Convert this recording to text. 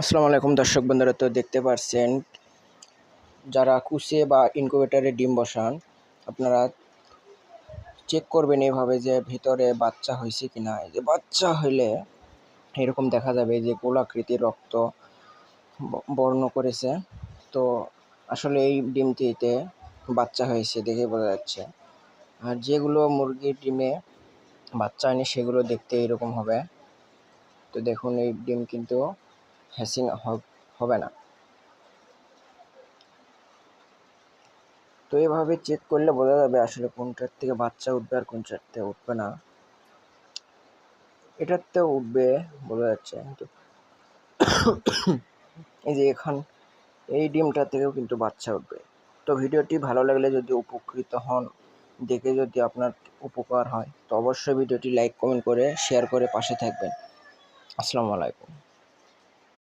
আসসালামু আলাইকুম দর্শক বন্ধুরা, তো দেখতে পাচ্ছেন যারা কুসে বা ইনকিউবেটারে ডিম বসান, আপনারা চেক করবেন এভাবে যে ভিতরে বাচ্চা হয়েছে কি না যে বাচ্চা হইলে এরকম দেখা যাবে যে গোলাকৃতির রক্ত বর্ণ করেছে। তো আসলে এই ডিমটিতে বাচ্চা হয়েছে দেখে বোঝা যাচ্ছে। আর যেগুলো মুরগির ডিমে বাচ্চা হয়নি, সেগুলো দেখতে এরকম হবে। তো দেখুন, এই ডিম কিন্তু হ্যাসিং হবে না। তো এভাবে চেক করলে বোঝা যাবে আসলে কোনটার থেকে বাচ্চা উঠবে আর কোনটার থেকে উঠবে না। এটার থেকে উঠবে বোঝা যাচ্ছে কিন্তু এই যে এখন এই ডিমটা থেকেও কিন্তু বাচ্চা উঠবে। তো ভিডিওটি ভালো লাগলে যদি উপকৃত হন, দেখে যদি আপনার উপকার হয়, তো অবশ্যই ভিডিওটি লাইক, কমেন্ট করে শেয়ার করে পাশে থাকবেন। আসসালামু আলাইকুম।